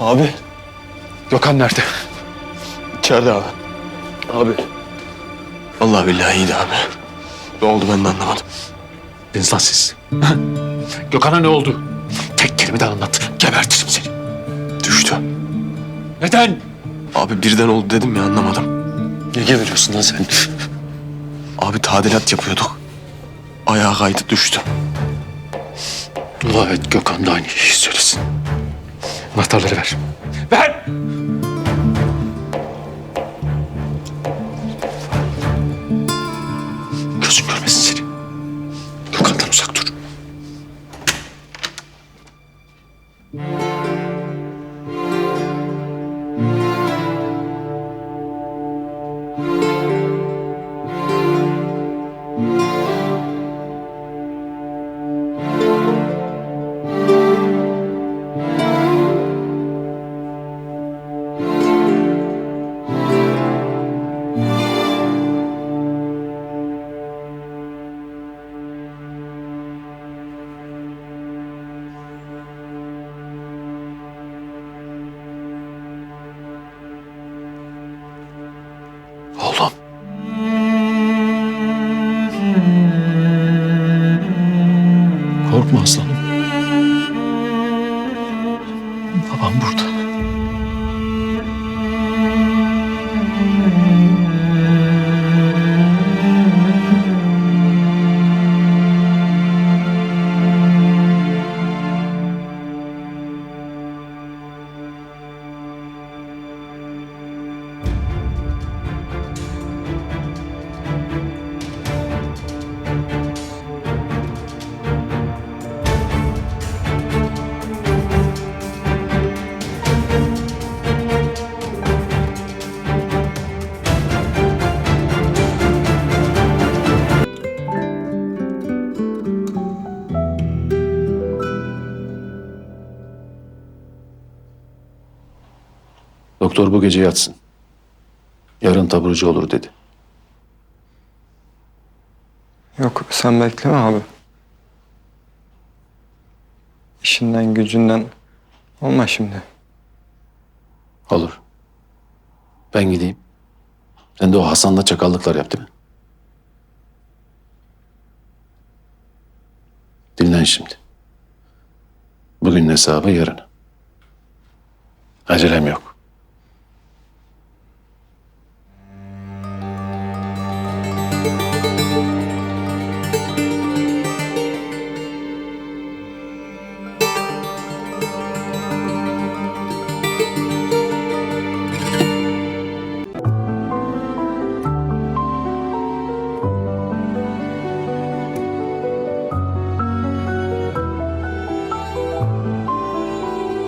Abi. Gökhan nerede? içeride abi. Abi. Allah billahi iyiydi abi. Ne oldu ben de anlamadım. Lan siz. Ha? Gökhan'a ne oldu? Tek kelime de anlat. Gebertirim seni. Düştü. Neden? Abi birden oldu dedim ya anlamadım. Ne geberiyorsun lan sen? Abi tadilat yapıyorduk. Ayağa kaydı düştü. Dua et Gökhan da aynı şeyi söylesin. Anahtarları ver. Ver! Korkma aslanım. Babam burada. Doktor bu gece yatsın. Yarın taburcu olur dedi. Yok sen bekleme abi. İşinden gücünden olma şimdi. Olur. Ben gideyim. Sen de o Hasan'la çakallıklar yap değil mi? Dinlen şimdi. Bugün hesabı yarın. Acelem yok.